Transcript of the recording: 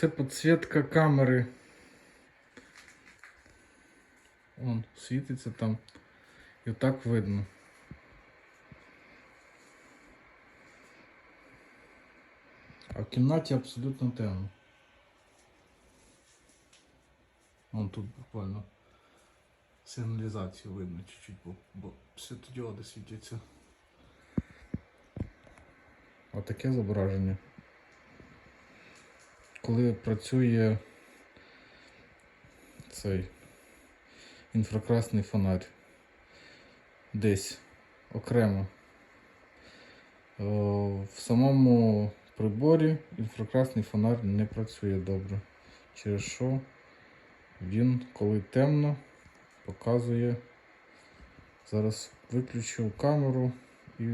Це підсвітка камери. Он світиться там. І так видно. А в кімнаті абсолютно темно. Вон тут буквально сигналізацію видно чуть-чуть, бо, бо світодіоди світяться. Отаке зображення. Коли працює цей інфракрасний фонарь десь окремо. В самому приборі інфракрасний фонарь не працює добре. Через що він, коли темно, показує. Зараз виключу камеру і